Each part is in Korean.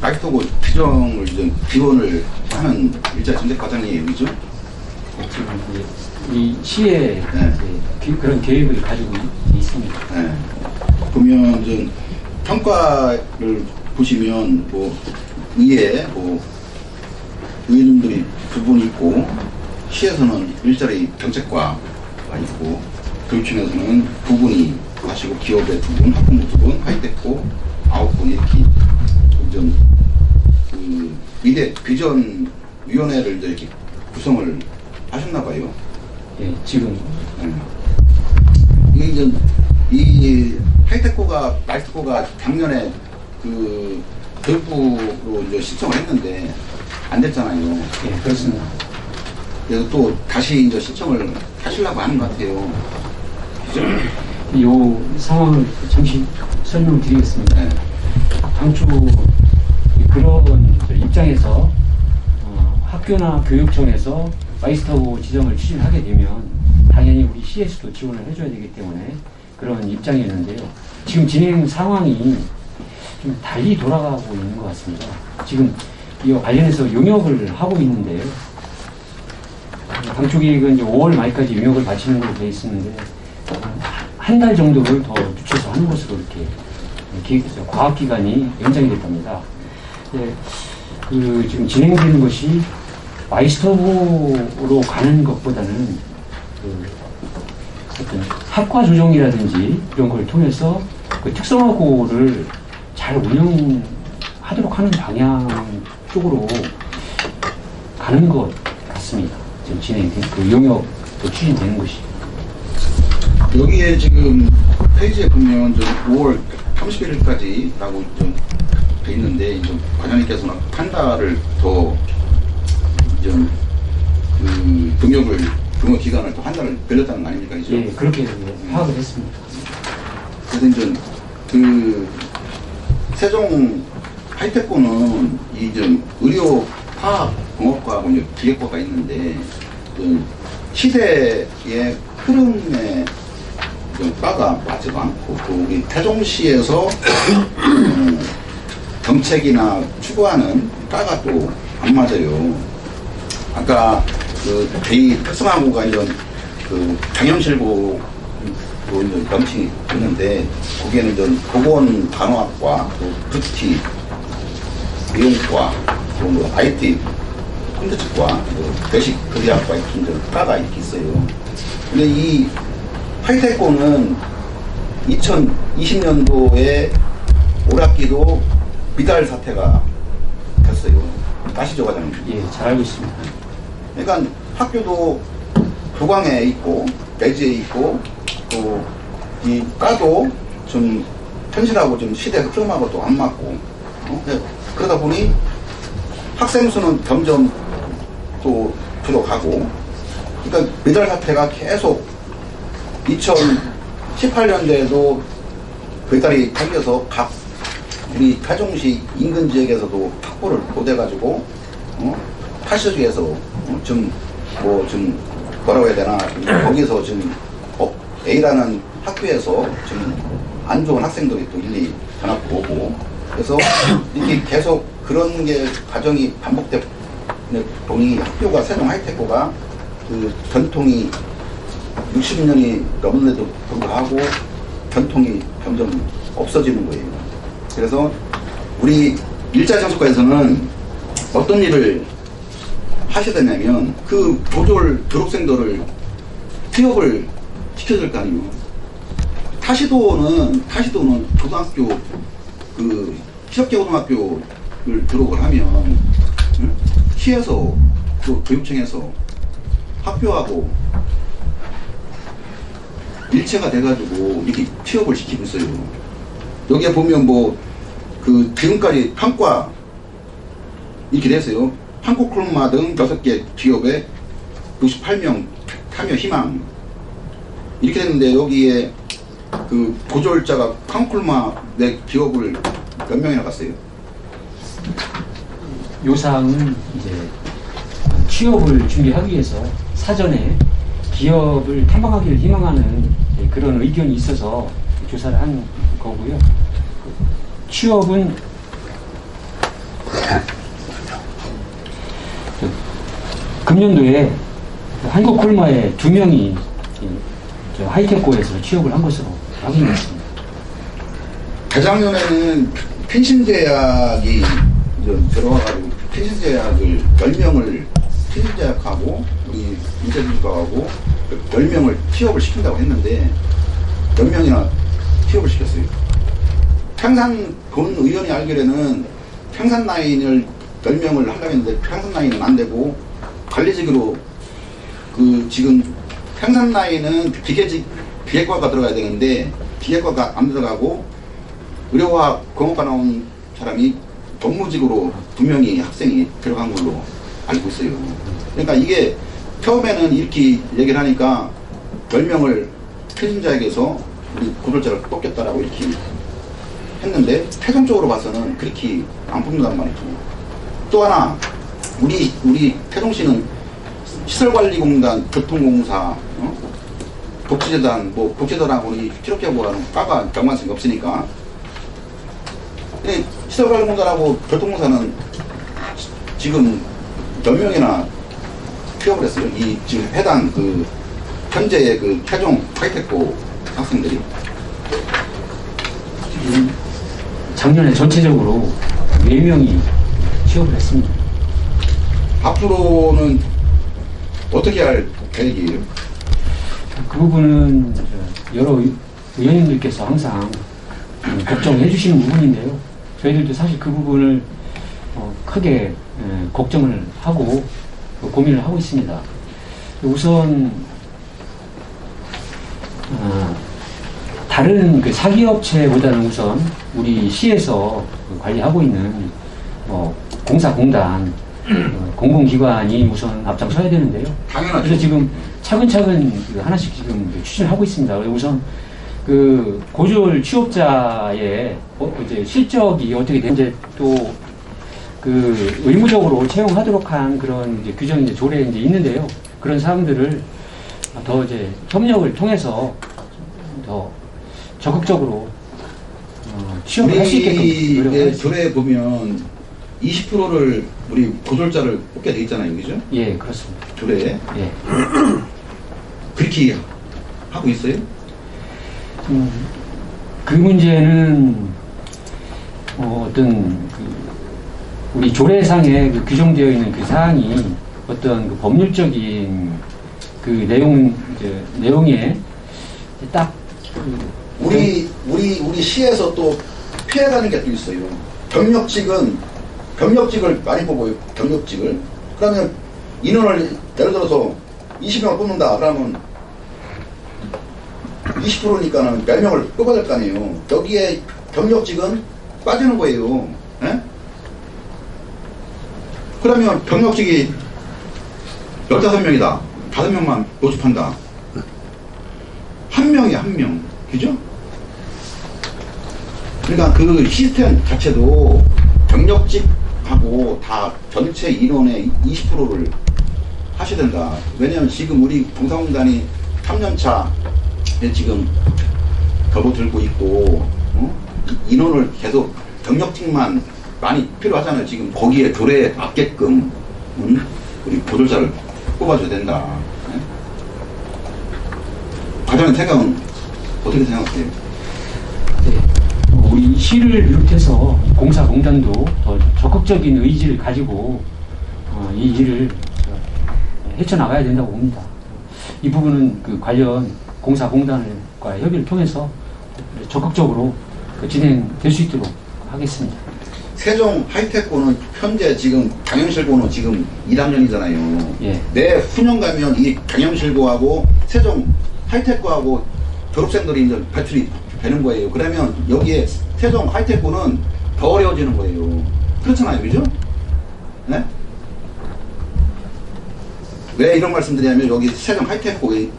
마이토고 규정을 이제 지원을 하는 일자 정책? 지금 이제 이 시에 네. 그런 계획을 가지고 있- 있습니다. 네. 그러면 이제 평가를 보시면 뭐 의회 뭐 의원님들이 두분 있고 시에서는 일자리 정책과가 있고 교육청에서는 두 분이 하시고 기업의 두 분, 학부모 두 분, 하이테크 아홉 분 이렇게 좀 그 미래 비전 위원회를 이렇게 구성을 하셨나 봐요. 예, 지금 네. 이게 이제 이 하이테크가 마이테크가 작년에 그 교육부로 이제 신청을 했는데 안 됐잖아요. 예, 그렇습니다. 그래서 또 다시 이제 신청을 하시려고 하는 것 같아요. 요 상황을 잠시 설명드리겠습니다. 네. 당초 그런 저 입장에서 어, 학교나 교육청에서 마이스터고 지정을 추진하게 되면 당연히 우리 CS도 지원을 해줘야 되기 때문에 그런 입장이었는데요. 지금 진행 상황이 좀 달리 돌아가고 있는 것 같습니다. 지금 이와 관련해서 용역을 하고 있는데요. 당초 계획은 이제 5월 말까지 용역을 마치는 걸로 되어 있었는데 한 달 정도를 더 늦춰서 하는 것으로 이렇게 기획했어요. 과학기간이 연장이 됐답니다. 네, 그 지금 진행되는 것이 마이스터로 가는 것보다는 그 어떤 학과 조정이라든지 이런 걸 통해서 그 특성화고를 잘 운영하도록 하는 방향 쪽으로 가는 것 같습니다. 지금 진행된 그 용역도 추진되는 것이. 여기에 지금 페이지에 보면 좀 5월 31일까지라고 좀 돼 있는데 이제 과장님께서는 한 달을 더좀 등록을 등록 기간을 또 한 달을 늘렸다는 거 아닙니까? 그죠? 예, 그렇게 파악을 했습니다. 그래서 이제 그 세종 하이테크는 이 좀 의료 화학 공업과하고 이제 기계과가 있는데 그 시대의 흐름에 좀 빠가 맞지도 않고 또 우리 태종시에서 음, 정책이나 추구하는 빠가 또 안 맞아요. 아까 그 대의 특성화고가 이런 그 이제 명칭이 있는데 거기에는 이제 보건 간호학과, 또 뷰티, 미용과, 또뭐 IT 뭐 배식 교리학과 이제 과가 있어요. 근데 이 하이테크는 2020년도에 올 학기도 미달 사태가 됐어요. 아시죠, 과장님? 예, 잘 알고 있습니다. 그러니까 학교도 도광에 있고 매지에 있고 또 이 과도 좀 현실하고 좀 시대 흐름하고 또 안 맞고 어? 네. 그러다 보니 학생 수는 점점 또 줄어가고 그러니까 미달 사태가 계속 2018년도에도 배달이 달려서 각 우리 태종시 인근 지역에서도 탁구를 못해가지고 어? 파시주에서 어? 좀뭐 좀 뭐라고 해야 되나 거기서 지금 어, A라는 학교에서 지금 안 좋은 학생들이 또 일리 전학도 오고 그래서 이렇게 계속 그런 게 과정이 반복돼 보니 학교가 세종 하이테크가 그 전통이 60년이 넘는데도 불구하고 전통이 점점 없어지는 거예요. 그래서 우리 일자정책과에서는 어떤 일을 하셔야 되냐면 그 조졸 졸업생들을 취업을 시켜줄 거 아니에요. 타시도는 타시도는 고등학교 그 시업계 고등학교를 졸업을 하면 응? 시에서 또 교육청에서 학교하고 일체가 돼가지고 이렇게 취업을 시키고 있어요. 여기에 보면 뭐 그 지금까지 한과 이렇게 됐어요. 한국 클로마 등 6개 기업에 68명 참여 희망 이렇게 됐는데 여기에 그 보조일자가 한국클로마 내 기업을 몇 명이나 갔어요? 요 사항은 이제 취업을 준비하기 위해서 사전에 기업을 탐방하기를 희망하는 예, 그런 의견이 있어서 조사를 한 거고요. 취업은 금년도에 한국 콜마에 두 명이 하이테크에서 취업을 한 것으로 확인됐습니다. 재작년에는 펜신제약이 들어와가지고 펜신제약을 10명을 펜신제약하고 우리 인터뷰과하고 10명을 취업을 시킨다고 했는데 10명이나 취업을 시켰어요. 평산 본 의원이 알기로는 평산 라인을 10명을 하려고 했는데 평산 라인은 안 되고 관리직으로 그 지금 평산 라인은 기계직 기계과가 들어가야 되는데 기계과가 안 들어가고 의료화학 공업과 나온 사람이 법무직으로 두 명이 학생이 들어간 걸로 알고 있어요. 그러니까 이게 처음에는 이렇게 얘기를 하니까 10명을 최신자에게서 고졸자를 뽑겠다라고 이렇게 했는데 최종적으로 봐서는 그렇게 안 뽑는단 말이죠. 또 하나 우리 우리 태종시는 시설관리공단, 교통공사, 어? 복지재단, 뭐 복지재단하고 우리 취업계보다는 과가 연관성이 없으니까 근데 시설관리공단하고 교통공사는 지- 지금 몇 명이나 취업을 했어요. 이 지금 해당 그 현재의 그 최종 하이테크 학생들이 작년에 전체적으로 4명이 취업을 했습니다. 앞으로는 어떻게 할 계획이에요? 그 부분은 저 여러 의- 의원님들께서 항상 음, 걱정해 주시는 부분인데요. 저희들도 사실 그 부분을 어, 크게 에, 걱정을 하고 또 고민을 하고 있습니다. 우선 어, 다른 그 사기업체보다는 우선 우리 시에서 그 관리하고 있는 어, 공사공단 어, 공공기관이 우선 앞장서야 되는데요. 당연하죠. 그래서 지금 차근차근 그 하나씩 지금 추진을 하고 있습니다. 우선 그 고졸 취업자의 어, 이제 실적이 어떻게 되는지 또 그 의무적으로 채용하도록 한 그런 이제 규정이 이제 조례에 이제 있는데요. 그런 사항들을 더 이제 협력을 통해서 더 적극적으로 어, 취업을 할 수 있게끔 우리. 조례에 보면 20%를 우리 고졸자를 뽑게 돼 있잖아요, 그죠? 예, 그렇습니다. 조례에 예. 그렇게 하고 있어요? 음, 그 문제는 어, 떤 그 우리 조례상에 그 규정되어 있는 그 사항이 어떤 그 법률적인 그 내용 이제 내용에 딱 그, 우리 우리 우리 시에서 또 피해가는 게 또 있어요. 경력직은 경력직을 많이 뽑아요. 경력직을 그러면 인원을 예를 들어서 20명을 뽑는다. 그러면 20%니까는 몇 명을 뽑아야 될 거 아니에요. 여기에 경력직은 빠지는 거예요. 예? 그러면 경력직이 15명이다. 5명만 모집한다. 한 명이야, 한 명. 그죠? 그러니까 그 시스템 자체도 경력직하고 다 전체 인원의 20%를 하셔야 된다. 왜냐면 지금 우리 공사공단이 3년차에 지금 접어들고 있고, 어? 이- 인원을 계속 경력직만 많이 필요하잖아요. 지금 거기에 조례에 맞게끔, 음? 우리 보조자를 뽑아줘야 된다. 네? 과장님 생각은 어떻게 생각하세요? 시를 비롯해서 공사 공단도 더 적극적인 의지를 가지고 어, 이 일을 어, 헤쳐나가야 된다고 봅니다. 이 부분은 그 관련 공사 공단과 협의를 통해서 적극적으로 그 진행될 수 있도록 하겠습니다. 세종 하이테크는 현재 지금 강영실고는 지금 1학년이잖아요. 예. 내 후년 가면 이 강영실고하고 세종 하이테크하고 졸업생들이 이제 배출이 되는 거예요. 그러면 여기에 세종 하이테크는 더 어려워지는 거예요. 그렇잖아요. 그죠? 네? 왜 이런 말씀 드리냐면 여기 세종 하이테크에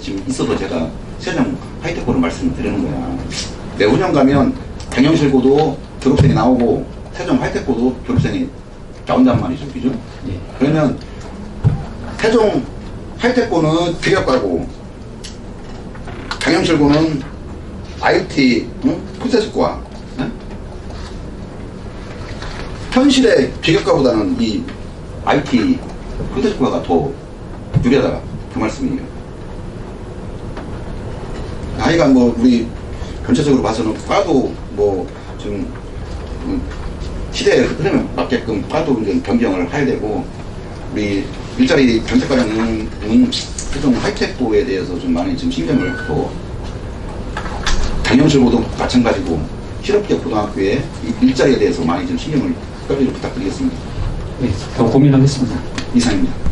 지금 있어서 제가 세종 하이테크로 말씀을 드리는 거야. 내후년 가면 강영실고도 졸업생이 나오고 세종 하이테크도 졸업생이 나온단 말이죠. 그죠? 예. 그러면 세종 하이테크는 기계과고 강영실고는 IT 응? 프로세스과 응? 현실의 기계과보다는 이 IT 선택과가 더 유리하다 그 말씀이에요. 하여간 뭐 우리 전체적으로 봐서는 과도 뭐좀 시대의 흐름에 맞게끔 과도 이제 변경을 해야 되고 우리 일자리 정책과장은 최종 하이텍도에 대해서 좀 많이 좀 신경을 더 당연실고도 마찬가지고 실업계열 고등학교의 이 일자리에 대해서 많이 좀 신경을 끌기를 부탁드리겠습니다. 네, 더 고민하겠습니다. 이상입니다.